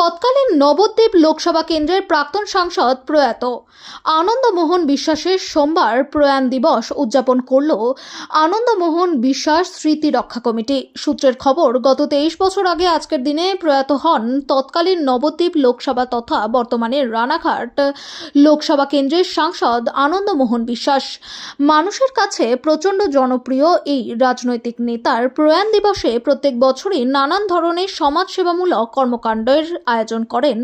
তৎকালীন নবদ্বীপ লোকসভা কেন্দ্রের প্রাক্তন সাংসদ প্রয়াত আনন্দমোহন বিশ্বাসের সোমবার প্রয়াণ দিবস উদযাপন করল আনন্দমোহন বিশ্বাস স্মৃতি রক্ষা কমিটি। সূত্রের খবর, গত তেইশ বছর আগে আজকের দিনে প্রয়াত হন তৎকালীন নবদ্বীপ লোকসভা তথা বর্তমানে রানাঘাট লোকসভা কেন্দ্রের সাংসদ আনন্দমোহন বিশ্বাস। মানুষের কাছে প্রচণ্ড জনপ্রিয় এই রাজনৈতিক নেতার প্রয়াণ দিবসে প্রত্যেক বছরই নানান ধরনের সমাজসেবামূলক কর্মকাণ্ডের আয়োজন করেন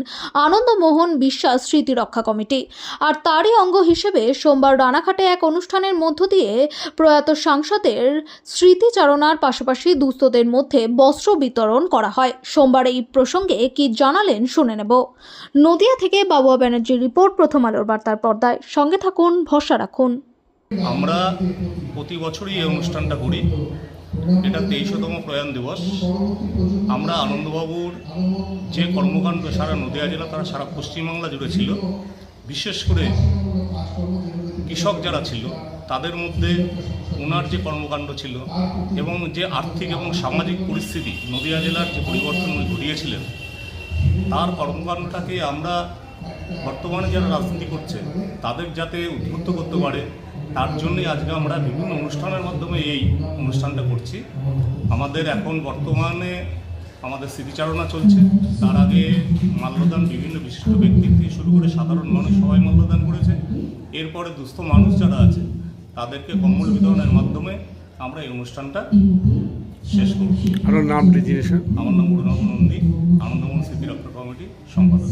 আনন্দমোহন বিশ্বাস স্মৃতি রক্ষা কমিটি। আর তারই অঙ্গ হিসেবে সোমবার রানাঘাটে এক অনুষ্ঠানের মধ্য দিয়ে প্রয়াত সাংসদের স্মৃতিচারণার পাশাপাশি দুস্থদের মধ্যে বস্ত্র বিতরণ করা হয়। সোমবার এই প্রসঙ্গে কি জানালেন শুনে নেব। নদিয়া থেকে বাবুয়া ব্যানার্জির রিপোর্ট, প্রথম আলোর বার্তার পর্দায়। সঙ্গে থাকুন, ভরসা রাখুন। আমরা প্রতি বছরই এই অনুষ্ঠানটা করি। এটা তেইশতম প্রয়াণ দিবস। আমরা আনন্দবাবুর যে কর্মকাণ্ড সারা নদীয়া জেলা, তারা সারা পশ্চিমবাংলা জুড়ে ছিল। বিশেষ করে কৃষক যারা ছিল, তাদের মধ্যে ওনার যে কর্মকাণ্ড ছিল এবং যে আর্থিক এবং সামাজিক পরিস্থিতি নদীয়া জেলার যে পরিবর্তন উনি ঘটিয়েছিলেন, তার কর্মকাণ্ডটাকে আমরা বর্তমানে যারা রাজনীতি করছে, তাদের যাতে উদ্বুদ্ধ করতে পারে তার জন্যই আজকে আমরা বিভিন্ন অনুষ্ঠানের মাধ্যমে এই অনুষ্ঠানটা করছি। আমাদের এখন বর্তমানে আমাদের স্মৃতিচারণা চলছে। তার আগে মাল্যদান বিভিন্ন বিশিষ্ট ব্যক্তি থেকে শুরু করে সাধারণ মানুষ সবাই মাল্যদান করেছে। এরপরে দুস্থ মানুষ যারা আছে তাদেরকে কম্বল বিতরণের মাধ্যমে আমরা এই অনুষ্ঠানটা শেষ করব। আপনার নামটি জিনিসের আমার নাম নন্দী আনন্দমোহন স্মৃতি রক্ষা কমিটি সম্পাদক।